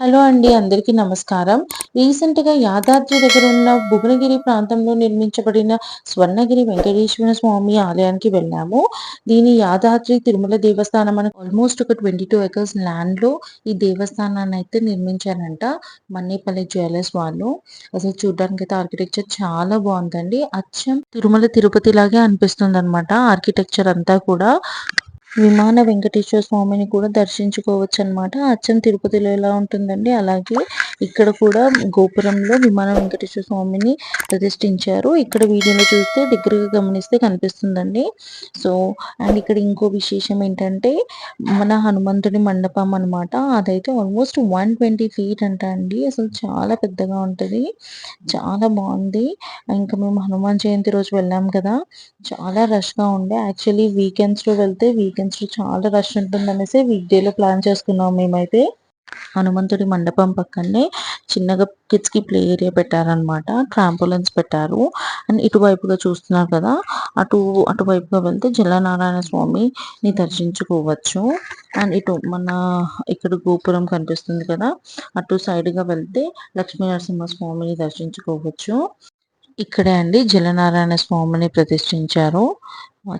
Hello అండి అందరికీ నమస్కారం. రీసెంట్గా యాదాద్రి దగ్గర ఉన్న భువనగిరి ప్రాంతంలో నిర్మించబడిన స్వర్ణగిరి వెంకటేశ్వర స్వామి ఆలయానికి వెళ్ళాము. దీని యాదాద్రి తిరుమల దేవస్థానం అని ఆల్మోస్ట్ ఒక ట్వంటీ టూ ఎకర్స్ ల్యాండ్లో ఈ దేవస్థానాన్ని అయితే నిర్మించారంట మన్నేపల్లి జ్యువెలర్స్ వాళ్ళు. అసలు చూడడానికి అయితే ఆర్కిటెక్చర్ చాలా బాగుందండి. అచ్చం తిరుమల తిరుపతి లాగే అనిపిస్తుంది అనమాట ఆర్కిటెక్చర్ అంతా కూడా. విమాన వెంకటేశ్వర స్వామిని కూడా దర్శించుకోవచ్చు అనమాట అచ్చం తిరుపతిలో ఎలా ఉంటుందండి? అలాగే ఇక్కడ కూడా గోపురంలో విమాన వెంకటేశ్వర స్వామిని ప్రతిష్ఠించారు. ఇక్కడ వీడియోలో చూస్తే దగ్గరగా గమనిస్తే కనిపిస్తుందండి. సో అండ్ ఇక్కడ ఇంకో విశేషం ఏంటంటే మన హనుమంతుడి మండపం అనమాట అదైతే ఆల్మోస్ట్ వన్ ట్వంటీ ఫీట్ అంట అండి. అసలు చాలా పెద్దగా ఉంటుంది. చాలా బాగుంది. ఇంకా మేము హనుమాన్ జయంతి రోజు వెళ్ళాం కదా. చాలా రష్గా ఉండే. యాక్చువల్లీ వీకెండ్స్లో వెళ్తే వీకెండ్స్లో చాలా రష్ ఉంటుంది అనేసి వీక్ డేలో ప్లాన్ చేసుకున్నాం మేమైతే. హనుమంతుడి మండపం పక్కనే చిన్నగా కిడ్స్కి ప్లే ఏరియా పెట్టారనమాట ట్రాంపులెన్స్ పెట్టారు. అండ్ ఇటువైపుగా చూస్తున్నారు కదా అటు అటువైపుగా వెళ్తే జలనారాయణ స్వామిని దర్శించుకోవచ్చు. అండ్ ఇటు మన ఇక్కడ గోపురం కనిపిస్తుంది కదా అటు సైడ్గా వెళ్తే లక్ష్మీ నరసింహ స్వామిని దర్శించుకోవచ్చు. ఇక్కడే అండి జలనారాయణ స్వామిని ప్రతిష్ఠించారు.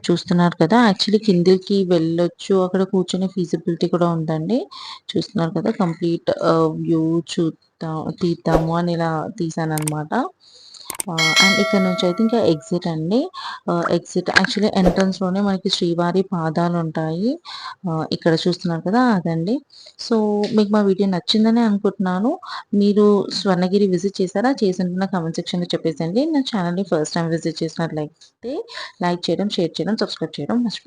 చూస్తున్నారు కదా యాక్చువల్లీ కిందికి వెళ్ళొచ్చు అక్కడ కూర్చొని ఫీజిబిలిటీ కూడా ఉందండి. చూస్తున్నారు కదా కంప్లీట్ వ్యూ చూద్దాం తీద్దాము అని ఇలా తీసాను అనమాట అండ్ ఇక్కడ నుంచి అయితే ఇంకా ఎగ్జిట్ అండి. ఎగ్జిట్ యాక్చువల్లీ ఎంట్రన్స్లోనే మనకి శ్రీవారి పాదాలు ఉంటాయి. ఇక్కడ చూస్తున్నారు కదా అదండి. సో మీకు మా వీడియో నచ్చిందని అనుకుంటున్నాను. మీరు స్వర్ణగిరి విజిట్ చేశారా? చేసింటున్న కమెంట్ సెక్షన్లో చెప్పేసండి నా ఛానల్ని ఫస్ట్ టైం విజిట్ చేసినట్లయితే లైక్ చేయడం షేర్ చేయడం సబ్స్క్రైబ్ చేయడం మర్చిపో